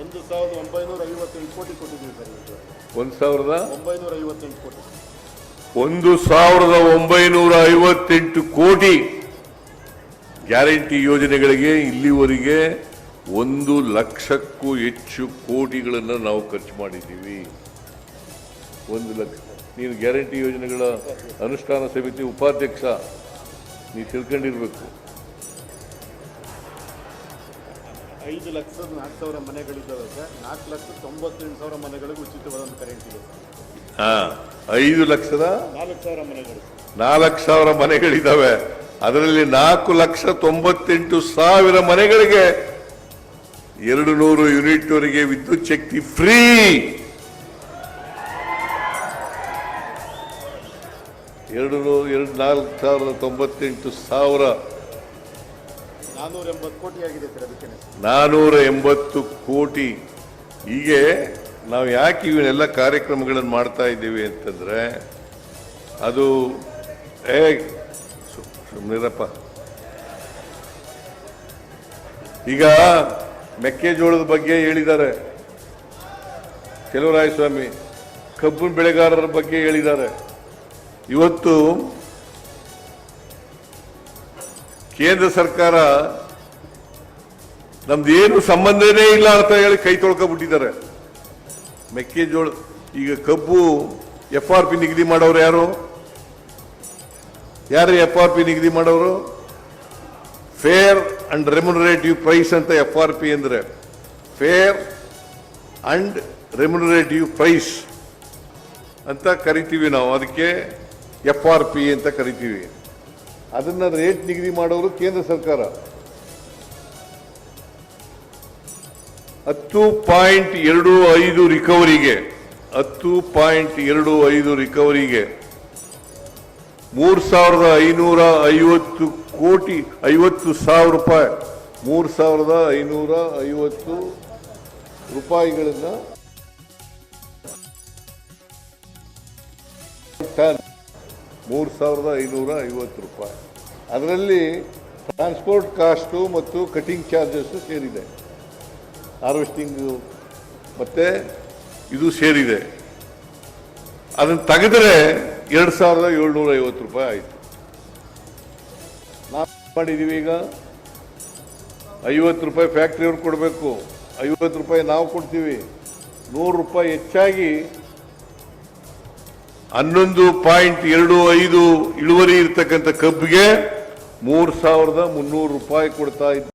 ಒಂದು ಸಾವಿರದ ಒಂಬೈನೂರ ಐವತ್ತೆಂಟು ಕೋಟಿ ಕೊಟ್ಟಿದ್ದೀವಿ ಸರ್ ಒಂದು ಸಾವಿರದ? ಒಂಬೈನೂರ ಐವತ್ತೆಂಟು ಕೋಟಿ. ಒಂದು ಸಾವಿರದ ಒಂಬೈನೂರ ಐವತ್ತೆಂಟು ಕೋಟಿ ಗ್ಯಾರಂಟಿ ಯೋಜನೆಗಳಿಗೆ ಇಲ್ಲಿವರೆಗೆ ಒಂದು ಲಕ್ಷಕ್ಕೂ ಹೆಚ್ಚು ಕೋಟಿಗಳನ್ನು ನಾವು ಖರ್ಚು ಮಾಡಿದ್ದೀವಿ. ಒಂದು ಲಕ್ಷ. ನೀನು ಗ್ಯಾರಂಟಿ ಯೋಜನೆಗಳ ಅನುಷ್ಠಾನ ಸಮಿತಿ ಉಪಾಧ್ಯಕ್ಷ ನೀವು ತಿಳ್ಕೊಂಡಿರ್ಬೇಕು. ಐದು ಲಕ್ಷದ ನಾಲ್ಕು ಸಾವಿರ ಮನೆಗಳಿದ್ದಾವೆ ಸರ್. ನಾಲ್ಕು ಲಕ್ಷ ತೊಂಬತ್ತೆಂಟು ಸಾವಿರ ಮನೆಗಳಿಗೆ ಉಚಿತವಾದ ಕರೆಂಟ್ ಇದೆ ಹಾ ಐದು ಲಕ್ಷದ ನಾಲ್ಕು ಸಾವಿರ ಮನೆಗಳು ನಾಲ್ಕು ಸಾವಿರ ಮನೆಗಳಿದ್ದಾವೆ. ಅದರಲ್ಲಿ ನಾಲ್ಕು ಲಕ್ಷ ತೊಂಬತ್ತೆಂಟು ಸಾವಿರ ಮನೆಗಳಿಗೆ ಎರಡು ನೂರು ಯೂನಿಟ್ವರೆಗೆ ವಿದ್ಯುತ್ ಶಕ್ತಿ ಫ್ರೀ. ಎರಡು ನೂರು ಎರಡು ನಾಲ್ಕು ಸಾವಿರದ ತೊಂಬತ್ತೆಂಟು ಸಾವಿರ ನಾನೂರ ಎಂಬತ್ತು ಕೋಟಿ. ಹೀಗೆ ನಾವು ಯಾಕೆ ಇವನ್ನೆಲ್ಲ ಕಾರ್ಯಕ್ರಮಗಳನ್ನು ಮಾಡ್ತಾ ಇದ್ದೀವಿ ಅಂತಂದ್ರೆ ಅದು, ಏ ಸುಮ್ಮನಿರಪ್ಪ ಈಗ ಮೆಕ್ಕೆಜೋಳದ ಬಗ್ಗೆ ಹೇಳಿದ್ದಾರೆ. ಸ್ವಾಮಿ ಕಬ್ಬು ಬೆಳೆಗಾರರ ಬಗ್ಗೆ ಹೇಳಿದ್ದಾರೆ. ಇವತ್ತು ಕೇಂದ್ರ ಸರ್ಕಾರ ನಮ್ದು ಏನು ಸಂಬಂಧನೇ ಇಲ್ಲ ಅಂತ ಹೇಳಿ ಕೈ ತೊಳ್ಕೊಬಿಟ್ಟಿದ್ದಾರೆ ಮೆಕ್ಕೆಜೋಳ, ಈಗ ಕಬ್ಬು ಎಫ್ ಆರ್ ಪಿ ನಿಗದಿ ಮಾಡೋರು ಯಾರು? ಯಾರು ಎಫ್ ಆರ್ ಪಿ ನಿಗದಿ ಮಾಡೋರು? ಫೇರ್ ಅಂಡ್ ರೆಮ್ಯುನರೇಟಿವ್ ಪ್ರೈಸ್ ಅಂತ ಎಫ್ ಆರ್ ಪಿ ಅಂದರೆ ಫೇರ್ ಅಂಡ್ ರೆಮ್ಯುನರೇಟಿವ್ ಪ್ರೈಸ್ ಅಂತ ಕರಿತೀವಿ ನಾವು. ಅದಕ್ಕೆ ಎಫ್ ಆರ್ ಪಿ ಅಂತ ಕರಿತೀವಿ. ಅದನ್ನ ರೇಟ್ ನಿಗದಿ ಮಾಡೋರು ಕೇಂದ್ರ ಸರ್ಕಾರ. ಹತ್ತು ಪಾಯಿಂಟ್ ಎರಡು ಐದು ರಿಕವರಿಗೆ, ಹತ್ತು ಪಾಯಿಂಟ್ ಎರಡು ಐದು ರಿಕವರಿಗೆ ಮೂರು ಸಾವಿರದ ಐನೂರ ಐವತ್ತು ಕೋಟಿ, ಐವತ್ತು ಸಾವಿರ ರೂಪಾಯಿ, ಮೂರು ಸಾವಿರದ ಐನೂರ ಐವತ್ತು ರೂಪಾಯಿಗಳನ್ನು ಮೂರು ಸಾವಿರದ ಐನೂರ ಐವತ್ತು ರೂಪಾಯಿ. ಅದರಲ್ಲಿ ಟ್ರಾನ್ಸ್ಪೋರ್ಟ್ ಕಾಸ್ಟು ಮತ್ತು ಕಟಿಂಗ್ ಚಾರ್ಜಸ್ಸು ಸೇರಿದೆ. ಹಾರ್ವೆಸ್ಟಿಂಗು ಮತ್ತೆ ಇದು ಸೇರಿದೆ. ಅದನ್ನು ತೆಗೆದ್ರೆ ಎರಡು ಸಾವಿರದ ಏಳ್ನೂರ ಐವತ್ತು ರೂಪಾಯಿ ಆಯಿತು. ನಾವು ಮಾಡಿದ್ದೀವಿ ಈಗ? ಐವತ್ತು ರೂಪಾಯಿ ಫ್ಯಾಕ್ಟ್ರಿಯವ್ರು ಕೊಡಬೇಕು. ಐವತ್ತು ರೂಪಾಯಿ ನಾವು ಕೊಡ್ತೀವಿ. ನೂರು ರೂಪಾಯಿ ಹೆಚ್ಚಾಗಿ ಹನ್ನೊಂದು ಪಾಯಿಂಟ್ ಎರಡು ಐದು ಇಳುವರಿ ಇರ್ತಕ್ಕಂಥ ಕಬ್ಬಿಗೆ ಮೂರು ಸಾವಿರದ ಮುನ್ನೂರು ರೂಪಾಯಿ ಕೊಡ್ತಾ ಇದ್ದ